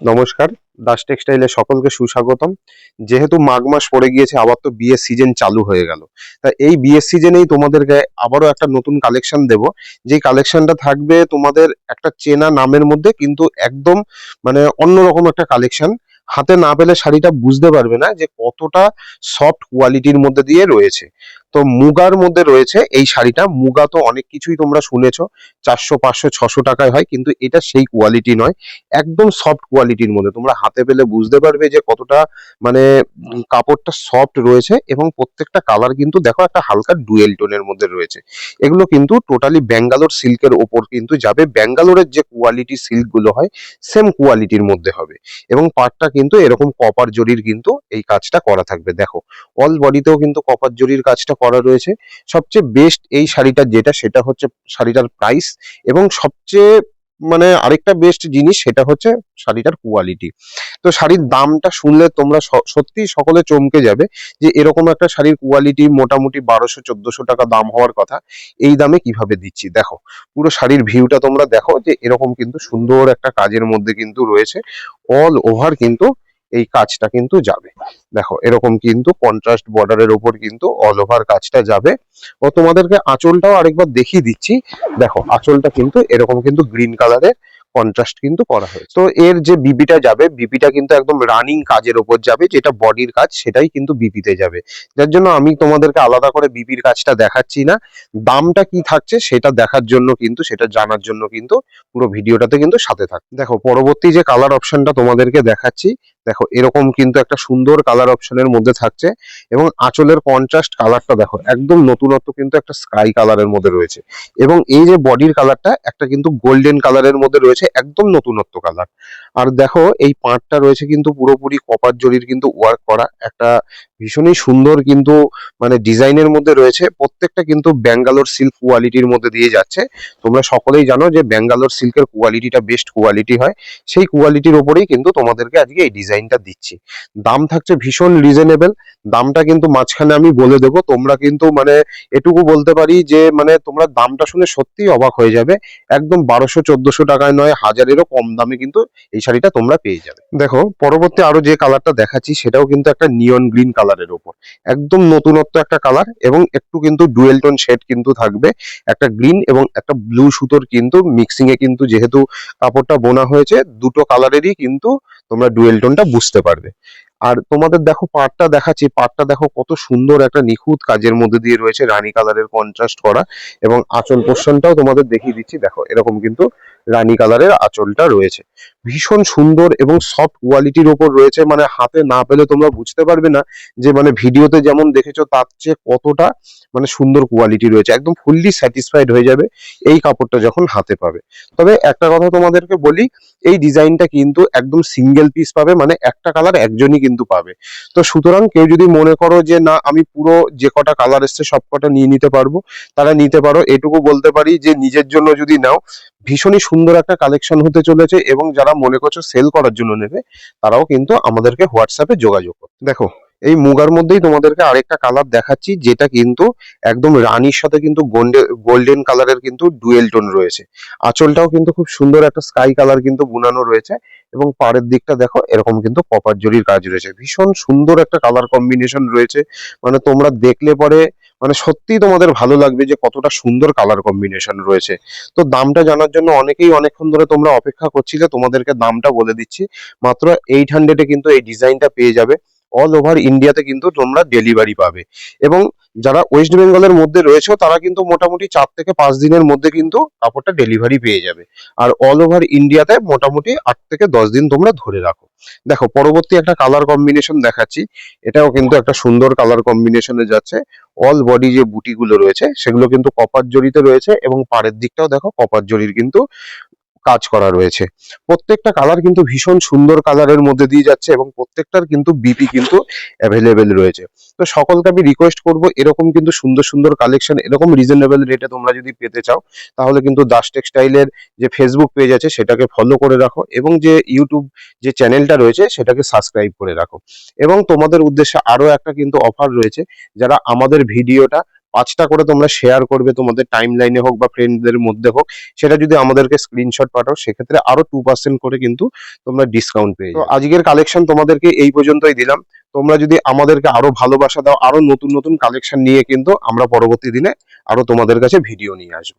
নমস্কার, দাস টেক্সটাইলে সকলকে সুস্বাগতম। যেহেতু মাঘ মাস পড়ে গিয়েছে, আবার তো বিয়ের সিজন চালু হয়ে গেল। তা এই বিয়ের সিজনেই তোমাদেরকে আবারও একটা নতুন কালেকশন দেব। যে কালেকশনটা থাকবে তোমাদের একটা চেনা নামের মধ্যে, কিন্তু একদম মানে অন্যরকম একটা কালেকশন হাতে না পেলে শাড়িটা বুঝতে পারবে না যে কতটা সফট কোয়ালিটির মধ্যে দিয়ে রয়েছে। তো মুগার মধ্যে রয়েছে এই শাড়িটা। মুগা তো অনেক কিছুই তোমরা শুনেছো, চারশো, পাঁচশো, ছশো টাকায় হয়, কিন্তু এটা সেই কোয়ালিটি নয়। একদম সফট কোয়ালিটির মধ্যে। তোমরা হাতে পেলে বুঝতে পারবে যে কতটা মানে কাপড়টা সফট রয়েছে এবং প্রত্যেকটা কালার কিন্তু দেখো একটা হালকা ডুয়েল টোনের মধ্যে রয়েছে। এগুলো কিন্তু টোটালি ব্যাঙ্গালোর সিল্কের ওপর কিন্তু যাবে। ব্যাঙ্গালোরের যে কোয়ালিটি সিল্কগুলো হয় সেম কোয়ালিটির মধ্যে হবে। এবং পাটটা কিন্তু এরকম কপার জরির কিন্তু এই কাজটা করা থাকবে। দেখো অল বডিতেও কিন্তু কপার জরির কাজটা করা রয়েছে। সবচেয়ে বেস্ট এই শাড়িটা যেটা, সেটা হচ্ছে শাড়িটার প্রাইস এবং সবচেয়ে মানে আরেকটা বেস্ট জিনিস, সেটা হচ্ছে শাড়িটার কোয়ালিটি তো শাড়ির দামটা শুনলে তোমরা সত্যি সকলে চমকে যাবে যে এরকম একটা শাড়ির কোয়ালিটি মোটামুটি বারোশো, চোদ্দশো টাকা দাম হওয়ার কথা, এই দামে কীভাবে দিচ্ছি? দেখো, পুরো শাড়ির ভিউটা তোমরা দেখো যে এরকম কিন্তু সুন্দর একটা কাজের মধ্যে কিন্তু রয়েছে। অল ওভার কিন্তু এই কাজটা কিন্তু যাবে। দেখো, এরকম কিন্তু কন্ট্রাস্ট বর্ডারের ওপর কিন্তু অল ওভার কাজটা যাবে। ও তোমাদেরকে আঁচলটাও আরেকবার দেখিয়ে দিচ্ছি। দেখো, আঁচলটা কিন্তু এরকম কিন্তু গ্রিন কালারের কন্ট্রাস্ট কিন্তু করা হয়েছে। তো এর যে বিপিটা যাবে বিপিটা কিন্তু একদম রানিং কাজের ওপর যাবে, যেটা বডির কাজ, সেটাই কিন্তু বিপিতে যাবে। যার জন্য আমি তোমাদেরকে আলাদা করে বিপির কাজটা দেখাচ্ছি না। দামটা কি থাকছে, সেটা দেখার জন্য কিন্তু, সেটা জানার জন্য কিন্তু পুরো ভিডিওটাতে কিন্তু সাথে থাক। দেখো, পরবর্তী যে কালার অপশনটা তোমাদেরকে দেখাচ্ছি দেখো, এরকম কিন্তু একটা সুন্দর কালার অপশনের মধ্যে থাকছে এবং আঁচলের কন্ট্রাস্ট কালারটা দেখো, একদম নতুনত্ব কিন্তু একটা স্কাই কালারের মধ্যে রয়েছে এবং এই যে বডির কালারটা একটা কিন্তু গোল্ডেন কালারের মধ্যে রয়েছে, একদম নতুনত্ব কালার আর দেখো, এই পাঁটটা রয়েছে কিন্তু পুরোপুরি কপার জরির কিন্তু ওয়ার্ক করা, একটা ভীষণই সুন্দর কিন্তু মানে ডিজাইনের মধ্যে রয়েছে, প্রত্যেকটা কিন্তু ব্যাঙ্গালোর সিল্ক কোয়ালিটির মধ্যে দিয়ে যাচ্ছে। তোমরা সকলেই জানো যে ব্যাঙ্গালোর সিল্কের কোয়ালিটিটা বেস্ট কোয়ালিটি হয়, সেই কোয়ালিটির ওপরেই কিন্তু তোমাদেরকে আজকে এই ডিজাইনটা দিচ্ছি। দাম থাকছে ভীষণ রিজনেবল দামটা কিন্তু মাঝখানে আমি বলে দেবো। তোমরা কিন্তু মানে এটুকু বলতে পারি যে মানে তোমরা দামটা শুনে সত্যিই অবাক হয়ে যাবে। একদম বারোশো, চোদ্দশো টাকায় নয়, হাজারেরও কম দামে কিন্তু এই শাড়িটা তোমরা পেয়ে যাবে। দেখো, পরবর্তী আরও যে কালারটা দেখাচ্ছি, সেটাও কিন্তু একটা নিয়ন গ্রিন কালারের ওপর। একদম নতুনত্ব একটা কালার এবং একটু কিন্তু ডুয়েল টোন শেড কিন্তু থাকবে। একটা গ্রিন এবং একটা ব্লু সুতোর কিন্তু মিক্সিং এ কিন্তু যেহেতু কাপড়টা বোনা হয়েছে, দুটো কালারেরই কিন্তু তোমরা ডুয়েল টোনটা বুঝতে পারবে। আর তোমাদের দেখো পাটটা দেখাচ্ছি পাটটা দেখো কত সুন্দর একটা নিখুঁত কাজের মধ্যে দিয়ে রয়েছে রানী কালারের কন্ট্রাস্ট করা এবং আঁচল পোর্শনটাও তোমাদের দেখিয়ে দিচ্ছি। দেখো, এরকম কিন্তু রানী কালারের আঁচলটা রয়েছে। ভীষণ সুন্দর এবং সফট কোয়ালিটির ওপর রয়েছে মানে হাতে না পেলে তোমরা বুঝতে পারবে না যে মানে ভিডিওতে যেমন দেখেছ তার চেয়ে কতটা মানে সুন্দর কোয়ালিটি রয়েছে, একদম ফুললি স্যাটিসফাইড হয়ে যাবে এই কাপড়টা যখন হাতে পাবে। তবে একটা কথা তোমাদেরকে বলি, এই ডিজাইনটা কিন্তু একদম সিঙ্গেল পিস পাবে মানে একটা কালার একজনই কিন্তু পাবে। তো সুতরাং কেউ যদি মনে করো যে, না, আমি পুরো যে কটা কালার এসছে সব কটা নিয়ে নিতে পারব, তারা নিতে পারো। এটুকু বলতে পারি যে, নিজের জন্য যদি নাও, ভীষণই সুন্দর একটা কালেকশন হতে চলেছে এবং যারা মনে করছ সেল করার জন্য নেবে, তারাও কিন্তু আমাদেরকে হোয়াটসঅ্যাপে যোগাযোগ করো। দেখো এই মুগার মধ্যেই তোমাদেরকে আরেকটা কালার দেখাচ্ছি, যেটা কিন্তু একদম রানীর সাথে কিন্তু গোল্ডেন কালারের কিন্তু ডুয়েল টোন রয়েছে। আঁচলটাও কিন্তু খুব সুন্দর একটা স্কাই কালার কিন্তু বুনানো রয়েছে এবং পাড়ের দিকটা দেখো, এরকম কিন্তু কপার জরির কাজ রয়েছে। ভীষণ সুন্দর একটা কালার কম্বিনেশন রয়েছে মানে তোমরা দেখলে পরে মানে সত্যিই তোমাদের ভালো লাগবে যে কতটা সুন্দর কালার কম্বিনেশন রয়েছে। তো দামটা জানার জন্য অনেকেই অনেকক্ষণ ধরে তোমরা অপেক্ষা করছিলে, তোমাদেরকে দামটা বলে দিচ্ছি। মাত্র এইট হান্ড্রেডে কিন্তু এই ডিজাইনটা পেয়ে যাবে। অল ওভার ইন্ডিয়াতে কিন্তু তোমরা ডেলিভারি পাবে। এবং যারা ওয়েস্ট বেঙ্গলের মধ্যে রয়েছে, তারা কিন্তু মোটামুটি চার থেকে পাঁচ দিনের মধ্যে কিন্তু কাপড়টা ডেলিভারি পেয়ে যাবে। আর অল ওভার ইন্ডিয়াতে মোটামুটি আট থেকে দশ দিন তোমরা ধরে রাখো। দেখো, পরবর্তী একটা কালার কম্বিনেশন দেখাচ্ছি। এটাও কিন্তু একটা সুন্দর কালার কম্বিনেশনে যাচ্ছে। অল বডি যে বুটিগুলো রয়েছে, সেগুলো কিন্তু কপার জরিতে রয়েছে এবং পাড়ের দিকটাও দেখো কপার জরির কিন্তু কাজ করা রয়েছে। প্রত্যেকটা কালার কিন্তু ভীষণ সুন্দর কালারের মধ্যে দিয়ে যাচ্ছে এবং প্রত্যেকটার কিন্তু বিপি কিন্তু অ্যাভেলেবেল রয়েছে। তো সকলকে আমি রিকোয়েস্ট করব, এরকম কিন্তু সুন্দর সুন্দর কালেকশন এরকম রিজনেবল রেটে তোমরা যদি পেতে চাও, তাহলে কিন্তু দাস টেক্সটাইলের যে ফেসবুক পেজ আছে, সেটাকে ফলো করে রাখো এবং যে ইউটিউব যে চ্যানেলটা রয়েছে, সেটাকে সাবস্ক্রাইব করে রাখো। এবং তোমাদের উদ্দেশ্যে আরও একটা কিন্তু অফার রয়েছে, যারা আমাদের ভিডিওটা পাঁচটা করে তোমরা শেয়ার করবে তোমাদের টাইম লাইনে হোক বা ফ্রেন্ডদের মধ্যে হোক, সেটা যদি আমাদেরকে স্ক্রিনশট পাঠাও, সেক্ষেত্রে আরও টু পার্সেন্ট করে কিন্তু তোমরা ডিসকাউন্ট পেয়ে আজকের কালেকশন তোমাদেরকে এই পর্যন্তই দিলাম। তোমরা যদি আমাদেরকে আরও ভালোবাসা দাও, আরও নতুন নতুন কালেকশন নিয়ে কিন্তু আমরা পরবর্তী দিনে আরও তোমাদের কাছে ভিডিও নিয়ে আসব।